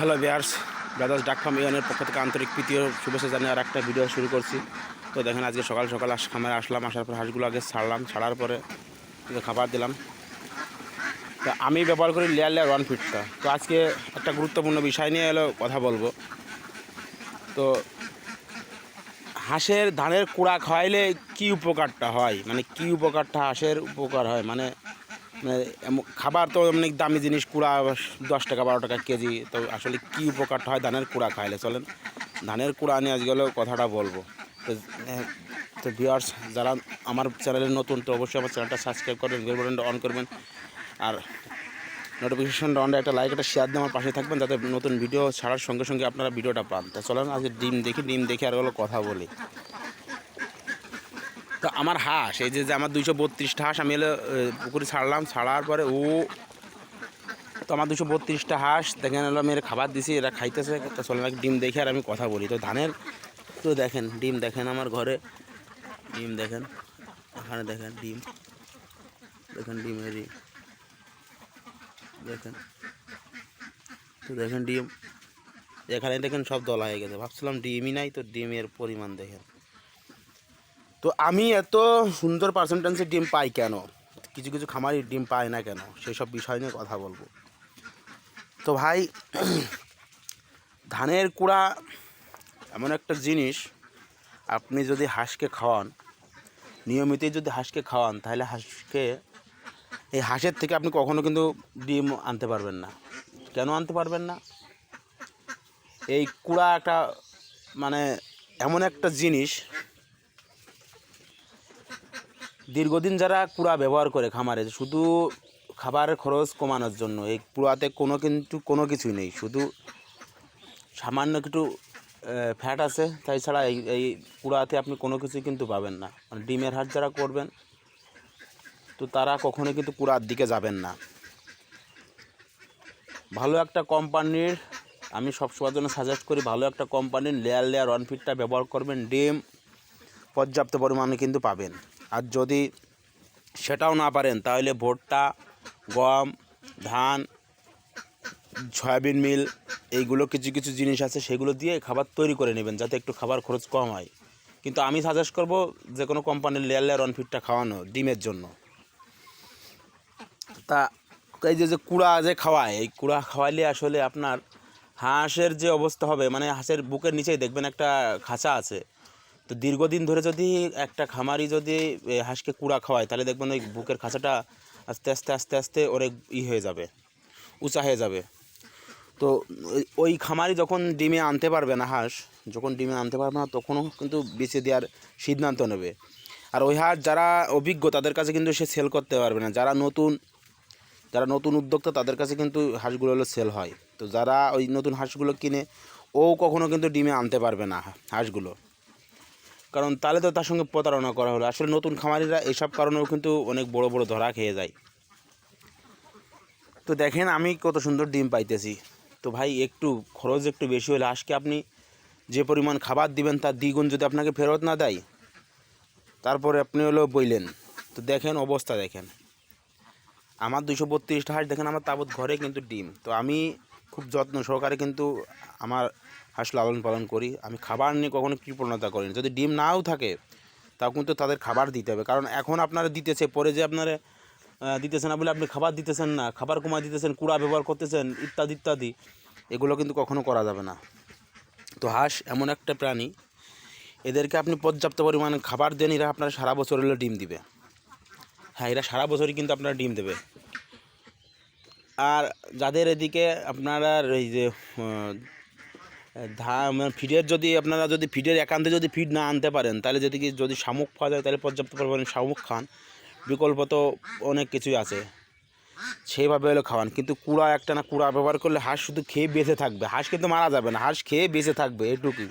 Hello bears brothers duck farm ইউনের পক্ষ থেকে আন্তরিক প্রীতীয় শুভেচ্ছা জানিয়ে আর একটা ভিডিও শুরু করছি। তো দেখেন আজকে সকাল সকাল আস খামারে আসলাম, আসার পর হাঁসগুলো আগে ছাড়লাম, ছাড়ার পরে খাবার দিলাম। তো আমি ব্যবহার করি লেয়ার লেয়ার ওয়ান ফিটটা তো আজকে একটা গুরুত্বপূর্ণ বিষয় নিয়ে এলো কথা বলব। তো হাঁসের ধানের কুড়া খাওয়াইলে কি উপকারটা হয়? মানে কি উপকারটা হাঁসের উপকার হয়? মানে খাবার তো অনেক দামি জিনিস, কুড়া দশ টাকা, বারো টাকা কেজি, তো আসলে কি উপকারটা হয় ধানের কুড়া খাইলে? চলেন, ধানের কুড়া নিয়ে আজকে কথাটা বলব। তো তো ভিউয়ার্স যারা আমার চ্যানেলে নতুন, তো অবশ্যই আমার চ্যানেলটা সাবস্ক্রাইব করবেন বেল বাটনটা অন করবেন। আর নোটিফিকেশনটা অন একটা লাইক একটা শেয়ার দিয়ে আমার পাশে থাকবেন, যাতে নতুন ভিডিও ছাড়ার সঙ্গে সঙ্গে আপনারা ভিডিওটা পান। তো চলেন, আজকে ডিম দেখি, ডিম দেখে আর কথা বলি। তো আমার হাঁস, এই যে আমার দুইশো বত্রিশটা হাঁস আমি এলো পুকুরে ছাড়লাম, ছাড়ার পরে ও তো আমার দুশো বত্রিশটা হাঁস, দেখেন এলো, আমি এর খাবার দিছি, এরা খাইতেছে, তো আগে ডিম দেখে আর আমি কথা বলি। তো ধানের, তো দেখেন, ডিম দেখেন আমার ঘরে, ডিম দেখেন, এখানে দেখেন ডিম, দেখেন ডিমেরই দেখেন, তো দেখেন ডিম, এখানে দেখেন সব দলা হয়ে গেছে, ভাবছিলাম ডিমই নাই, তো ডিমের পরিমাণ দেখেন। তো আমি এত সুন্দর পার্সেন্টেন্সের ডিম পাই কেন? কিছু কিছু খামারি ডিম পায় না কেন? সেই সব বিষয় নিয়ে কথা বলব। তো ভাই, ধানের কুড়া এমন একটা জিনিস, আপনি যদি হাঁসকে খাওয়ান নিয়মিতই যদি হাঁসকে খাওয়ান, তাহলে হাঁসকে, এই হাঁসের থেকে আপনি কখনো কিন্তু ডিম আনতে পারবেন না। কেন আনতে পারবেন না? এই কুড়া একটা মানে এমন একটা জিনিস দীর্ঘদিন যারা কুড়া ব্যবহার করে খামারে, শুধু খাবারের খরচ কমানোর জন্য, এই কুড়াতে কোনো কিন্তু কোনো কিছুই নেই। শুধু সামান্য একটু ফ্যাট আছে, তাই ছাড়া এই এই কুড়াতে আপনি কোনো কিছুই কিন্তু পাবেন না। মানে ডিমের হাট যারা করবেন, তো তারা কখনোই কিন্তু কুড়ার দিকে যাবেন না। ভালো একটা কোম্পানির, আমি সব সময়ের জন্য সাজেস্ট করি, ভালো একটা কোম্পানির লেয়ার লেয়ার ওয়ান ফিটটা ব্যবহার করবেন, ডিম পর্যাপ্ত পরিমাণে কিন্তু পাবেন। আর যদি সেটাও না পারেন, তাহলে ভুট্টা, গম, ধান, সয়াবিন মিল, এইগুলো কিছু কিছু জিনিস আছে, সেগুলো দিয়ে খাবার তৈরি করে নেবেন যাতে একটু খাবার খরচ কম হয়। কিন্তু আমি সাজেস্ট করব যে কোনো কোম্পানির লেয়ার লেয়ার ওয়ান ফিটটা খাওয়ানো ডিমের জন্য। তা এই যে যে কুড়া যে খাওয়ায়, এই কুড়া খাওয়াইলে আসলে আপনার হাঁসের যে অবস্থা হবে মানে হাঁসের বুকের নিচেই দেখবেন একটা খাঁচা আছে। তো দীর্ঘদিন ধরে যদি একটা খামারি যদি হাঁসকে কুড়া খাওয়ায়, তাহলে দেখবেন ওই বুকের খাঁচাটা আস্তে আস্তে আস্তে আস্তে অনেক ই হয়ে যাবে, উঁচা হয়ে যাবে। তো ওই- খামারি যখন ডিমে আনতে পারবে না হাঁস, যখন ডিমে আনতে পারবে না, তখনও কিন্তু বেঁচে দেওয়ার সিদ্ধান্ত নেবে। আর ওই হাঁস যারা অভিজ্ঞ, তাদের কাছে কিন্তু সে সেল করতে পারবে না। যারা নতুন যারা নতুন উদ্যোক্তা, তাদের কাছে কিন্তু হাঁসগুলো হলো সেল হয়। তো যারা ওই নতুন হাঁসগুলো কিনে, ও কখনো কিন্তু ডিমে আনতে পারবে না হাঁসগুলো। কারণ তাহলে তো তার সঙ্গে প্রতারণা করা হলো। আসলে নতুন খামারিরা এসব কারণেও কিন্তু অনেক বড় বড় ধরা খেয়ে যায়। তো দেখেন আমি কত সুন্দর ডিম পাইতেছি। তো ভাই, একটু খরচ একটু বেশি হলে আজকে আপনি যে পরিমাণ খাবার দিবেন তার দ্বিগুণ যদি আপনাকে ফেরত না দেয়, তারপরে আপনি হলো বইলেন। তো দেখেন অবস্থা দেখেন। আমার দুশো বত্রিশটা হাঁস দেখেন, আমার তাবৎ ঘরে কিন্তু ডিম। তো আমি খুব যত্ন সহকারে কিন্তু আমার হাঁস লালন পালন করি। আমি খাবার নিয়ে কখনো কৃপণতা করিনি। যদি ডিম নাও থাকে, তাও কিন্তু তাদের খাবার দিতে হবে। কারণ এখন আপনারা দিতেছে, পরে যে আপনারা দিতেছেন না বলে আপনি খাবার দিতেছেন না, খাবার কমায় দিতেছেন, কুড়া ব্যবহার করতেছেন, ইত্যাদি ইত্যাদি, এগুলো কিন্তু কখনো করা যাবে না। তো হাঁস এমন একটা প্রাণী, এদেরকে আপনি পর্যাপ্ত পরিমাণে খাবার দেন, এরা আপনার সারা বছর হলে ডিম দিবে। হ্যাঁ এরা সারা বছরই কিন্তু আপনার ডিম দেবে। আর যাদের এদিকে আপনারা এই যে ধান মানে ফিডের যদি আপনারা যদি ফিডের একান্তে যদি ফিড না আনতে পারেন, তাহলে যদি কি যদি শামুক পাওয়া যায়, তাহলে পর্যাপ্ত পরিমাণে শামুক খান। বিকল্প তো অনেক কিছুই আছে। সেইভাবে হলো খাওয়ান। কিন্তু কুড়া একটা না, কুড়া ব্যবহার করলে হাঁস শুধু খেয়ে বেঁচে থাকবে। হাঁস কিন্তু মারা যাবে না। হাঁস খেয়ে বেঁচে থাকবে, এটুকুই।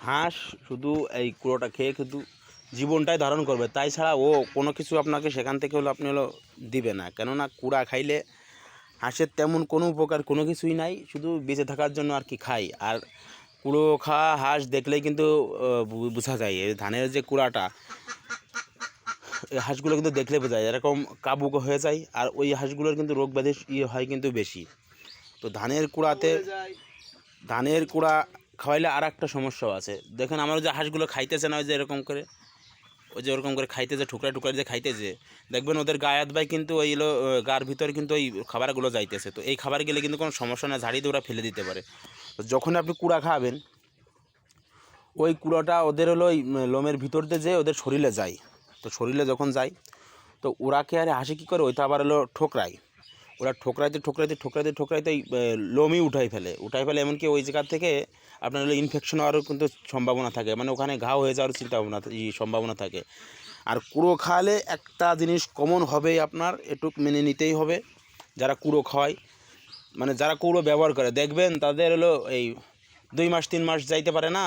হাঁস শুধু এই কুড়োটা খেয়ে কিন্তু জীবনটাই ধারণ করবে। তাই ছাড়া ও কোনো কিছু আপনাকে সেখান থেকে হলো আপনি হলো দিবে না। কেননা কুড়া খাইলে হাঁসের তেমন কোনো উপকার কোনো কিছুই নাই, শুধু বেঁচে থাকার জন্য আর কি খাই আর কুড়ো খাওয়া হাঁস দেখলেই কিন্তু বোঝা যায়। এই ধানের যে কুড়াটা, এই হাঁসগুলো কিন্তু দেখলে বোঝা যায়, এরকম কাবুক হয়ে যায়। আর ওই হাঁসগুলোর কিন্তু রোগ ব্যাধি ইয়ে হয় কিন্তু বেশি। তো ধানের কুড়াতে, ধানের কুড়া খাওয়াইলে আর একটা সমস্যাও আছে। দেখেন আমার যে হাঁসগুলো খাইতেছে না, ওই যে এরকম করে। ওই যে ওরকম করে খাইতেছে ঠুকরা টুকরা যে খাইতেছে দেখবেন ওদের গায়ে হাত ভাই কিন্তু ওই হলো গার ভিতরে কিন্তু ওই খাবারগুলো যাইতেছে। তো এই খাবার গেলে কিন্তু কোনো সমস্যা না, ঝাড়ি দিয়ে ওরা ফেলে দিতে পারে। তো যখন আপনি কুড়া খাবেন, ওই কুড়াটা ওদের হলো ওই লোমের ভিতর দিয়ে যেয়ে ওদের শরীরে যায়। তো শরীরে যখন যায়, তো ওরাকে আর হাসি কী করে? ওই তো আবার হলো ঠোকরায়। ওরা ঠোকরাইতে ঠোকরাইতে ঠোকরাইতে ঠোকরাইতে লোমই উঠাই ফেলে। উঠাই ফেলে এমনকি ওই জায়গা থেকে আপনার হলো ইনফেকশন হওয়ারও কিন্তু সম্ভাবনা থাকে। মানে ওখানে ঘাও হয়ে যাওয়ার চিন্তা ভাবনা সম্ভাবনা থাকে। আর কুড়ো খাওয়ালে একটা জিনিস কমন হবেই আপনার, এটুক মেনে নিতেই হবে। যারা কুড়ো খাওয়ায় মানে যারা কুড়ো ব্যবহার করে, দেখবেন তাদের হলো এই দুই মাস, তিন মাস যাইতে পারে না,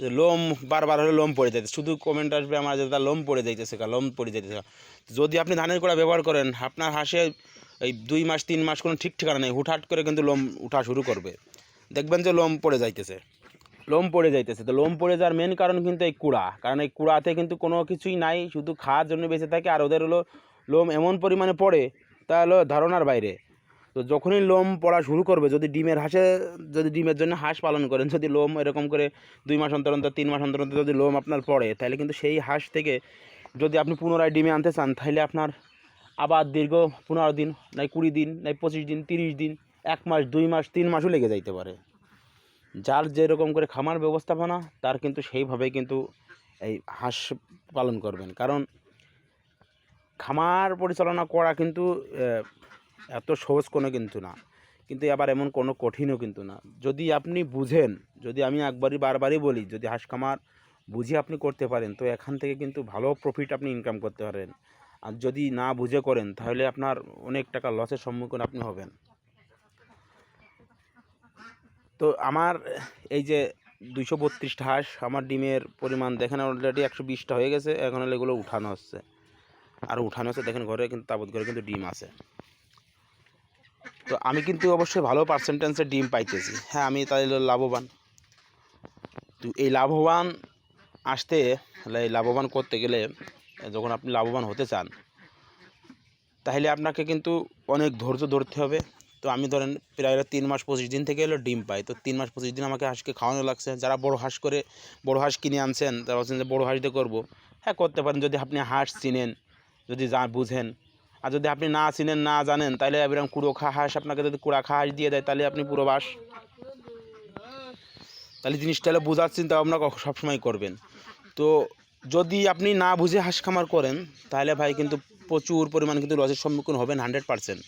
যে লোম, বারবার হলে লোম পড়ে যাইতে শুধু কমেন্ট আসবে আমার যে লোম পড়ে যাইতেছে লোম পড়ে যাইতেছে যদি আপনি ধানের কুড়া ব্যবহার করেন, আপনার হাঁসে এই দুই মাস, তিন মাস কোনো ঠিক ঠিকানা নেই। হুটহাট করে কিন্তু লোম উঠা শুরু করবে। দেখবেন যে লোম পড়ে যাইতেছে। লোম পড়ে যাইতেছে। তো লোম পড়ে যাওয়ার মেন কারণ কিন্তু এই কুড়া। কারণ এই কুড়াতে কিন্তু কোনো কিছুই নাই, শুধু খাওয়ার জন্য বেঁচে থাকে আর ওদের হলো লোম এমন পরিমাণে পড়ে, তা হলো ধারণার বাইরে। তো যখনই লোম পড়া শুরু করবে, যদি ডিমের হাঁসে, যদি ডিমের জন্য হাঁস পালন করেন, যদি লোম এরকম করে দুই মাস অন্তর অন্তর, তিন মাস অন্তর অন্তর যদি লোম আপনার পড়ে, তাহলে কিন্তু সেই হাঁস থেকে যদি আপনি পুনরায় ডিমে আনতে চান, তাহলে আপনার আবার দীর্ঘ পনেরো দিন, নাই কুড়ি দিন, নাই পঁচিশ দিন, তিরিশ দিন, এক মাস, দুই মাস, তিন মাসও লেগে যাইতে পারে। যার যেরকম করে খামার ব্যবস্থাপনা, তার কিন্তু সেইভাবে কিন্তু এই হাঁস পালন করবেন। কারণ খামার পরিচালনা করা কিন্তু এত সহজ কোনো কিন্তু না। কিন্তু আবার এমন কোনো কঠিনও কিন্তু না। যদি আপনি বুঝেন, যদি আমি একবারই, বারবারই বলি, যদি হাঁস খামার বুঝে আপনি করতে পারেন, তো এখান থেকে কিন্তু ভালো প্রফিট আপনি ইনকাম করতে পারেন আর যদি না বুঝে করেন, তাহলে আপনার অনেক টাকা লসের সম্মুখীন আপনি হবেন। তো আমার এই যে দুইশো বত্রিশটা হাঁস, আমার ডিমের পরিমাণ দেখেন অলরেডি একশো বিশটা হয়ে গেছে, এখন হলে এগুলো উঠানো হচ্ছে। আর উঠানো হচ্ছে দেখেন ঘরে কিন্তু, তাবৎ ঘরে কিন্তু ডিম আছে। তো আমি কিন্তু অবশ্যই ভালো পার্সেন্টেন্সের ডিম পাইতেছি। হ্যাঁ আমি তাহলে লাভবান। তো এই লাভবান আসতে, এই লাভবান করতে গেলে যখন আপনি লাভবান হতে চান, তাহলে আপনাকে কিন্তু অনেক ধৈর্য ধরতে হবে। তো আমি ধরেন প্রায় তিন মাস পঁচিশ দিন থেকে এলো ডিম পাই। তো তিন মাস পঁচিশ দিন আমাকে হাঁসকে খাওয়ানো লাগছে। যারা বড় হাঁস করে, বড় হাঁস কিনে আনছেন, তারা বলছেন যে বড় হাঁস দিয়ে করব। হ্যাঁ করতে পারেন। যদি আপনি হাঁস চিনেন, যদি যা বুঝেন। আর যদি আপনি না চিনেন, না জানেন, তাহলে এরকম কুড়ো খা হাঁস আপনাকে যদি কুড়া খা হাঁস দিয়ে দেয়, তাহলে আপনি পুরো বাস। তাহলে জিনিসটা হলে বোঝার চিন্তা ভাবনা সবসময় করবেন। তো যদি আপনি না বুঝে হাঁস খামার করেন, তাহলে ভাই কিন্তু প্রচুর পরিমাণ কিন্তু লসের সম্মুখীন হবেন হান্ড্রেড পারসেন্ট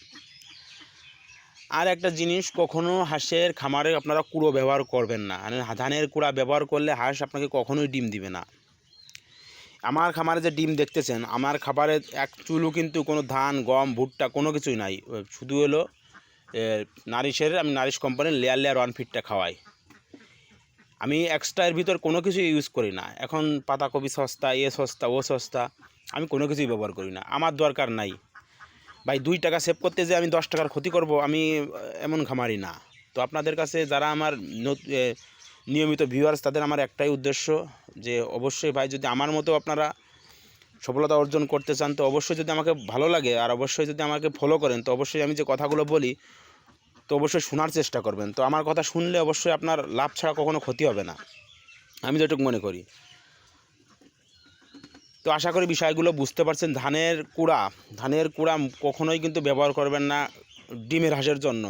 আর একটা জিনিস, কখনো হাঁসের খামারে আপনারা কুড়ো ব্যবহার করবেন না। মানে ধানের কুড়া ব্যবহার করলে হাঁস আপনাকে কখনোই ডিম দিবে না। আমার খামারে যে ডিম দেখতেছেন, আমার খাবারে এক চুলও কিন্তু কোনো ধান, গম, ভুট্টা কোনো কিছুই নাই। শুধু হলো নারিশের, আমি নারিশ কোম্পানির লেয়ার লেয়ার ওয়ান ফিটটা খাওয়াই। আমি এক্সট্রা এর ভিতর কোনো কিছু ইউজ করি না। এখন পাতাকপি সস্তা, এ সস্তা, ও সস্তা, আমি কোনো কিছুই ব্যবহার করি না। আমার দরকার নাই। ভাই, দুই টাকা সেভ করতে যে আমি দশ টাকার ক্ষতি করব, আমি এমন খামারি না। তো আপনাদের কাছে যারা আমার নিয়মিত ভিউয়ার্স তাদের আমার একটাই উদ্দেশ্য যে অবশ্যই ভাই, যদি আমার মতো আপনারা সফলতা অর্জন করতে চান, তো অবশ্যই যদি আমাকে ভালো লাগে, আর অবশ্যই যদি আমাকে ফলো করেন, তো অবশ্যই আমি যে কথাগুলো বলি তো অবশ্যই শোনার চেষ্টা করবেন। তো আমার কথা শুনলে অবশ্যই আপনার লাভ ছাড়া কখনো ক্ষতি হবে না। আমি যেটুকু মনে করি। তো আশা করি বিষয়গুলো বুঝতে পারছেন। ধানের কুড়া ধানের কুড়া কখনোই কিন্তু ব্যবহার করবেন না ডিমের হাঁসের জন্য।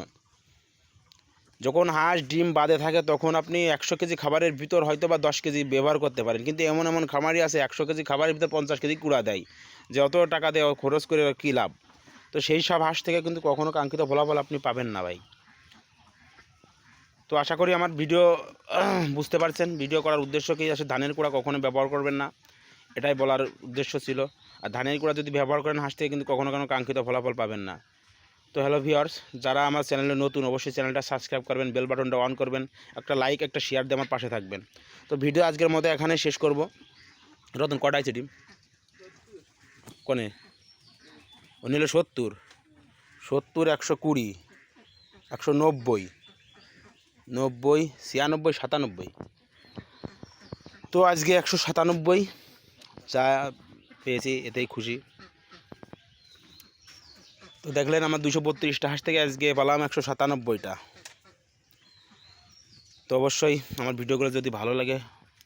যখন হাঁস ডিম বাদে থাকে তখন আপনি একশো কেজি খাবারের ভিতর হয়তো বা দশ কেজি ব্যবহার করতে পারেন। কিন্তু এমন এমন খামারই আছে, একশো কেজি খাবারের ভিতর পঞ্চাশ কেজি কুড়া দেয়। যে অত টাকা দেওয়া, খরচ করে কী লাভ? তো সেই সব হাঁস থেকে কিন্তু কখনো কাঙ্ক্ষিত ফলাফল আপনি পাবেন না ভাই। তো আশা করি আমার ভিডিও, বুঝতে পারছেন। ভিডিও করার উদ্দেশ্য কি? আসে ধানের কুড়া কখনো ব্যবহার করবেন না। এটাই বলার উদ্দেশ্য ছিল। আর ধানের কুড়া যদি ব্যবহার করেন, হাঁস থেকে কিন্তু কখনো কোনো কাঙ্ক্ষিত ফলাফল পাবেন না। তো হ্যালো ভিওর্স যারা আমার চ্যানেলে নতুন, অবশ্যই চ্যানেলটা সাবস্ক্রাইব করবেন, বেল বাটনটা অন করবেন, একটা লাইক, একটা শেয়ার দিয়ে আমার পাশে থাকবেন। তো ভিডিও আজকের মতো এখানে শেষ করব। রতন, কটা আছে টিম কোনে? ও নিল সত্তর। সত্তর, একশো কুড়ি, একশো নব্বই নব্বই, ছিয়ানব্বই, সাতানব্বই। তো আজকে একশো সাতানব্বই, যা পেয়েছি, এতেই খুশি। তো দেখলেন আমার দুশো বত্রিশটা হাঁস থেকে আজকে পেলাম একশো সাতানব্বইটা। তো অবশ্যই আমার ভিডিওগুলো যদি ভালো লাগে,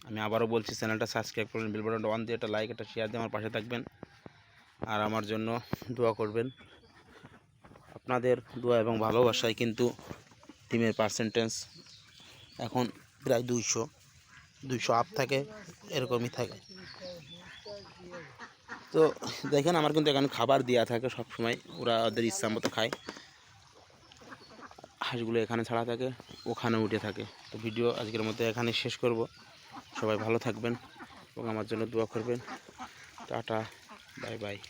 আমি আবারও বলছি, চ্যানেলটা সাবস্ক্রাইব করবেন বিল বাটনটা অন দিয়ে একটা লাইক একটা শেয়ার দিয়ে আমার পাশে থাকবেন। আর আমার জন্য দোয়া করবেন। আপনাদের দোয়া এবং ভালোবাসায় কিন্তু টিমের পার্সেন্টেজ এখন প্রায় দুইশো দুইশো আপ থাকে, এরকমই থাকে। তো দেখেন, আমার কিন্তু এখানে খাবার দেওয়া থাকে সব সময় ওরা ওদের ইচ্ছা মতো খায়। হাঁসগুলো এখানে ছাড়া থাকে, ওখানে উঠে থাকে। তো ভিডিও আজকের মধ্যে এখানে শেষ করব। সবাই ভালো থাকবেন এবং আমার জন্য দোয়া করবেন। টাটা। Bye-bye.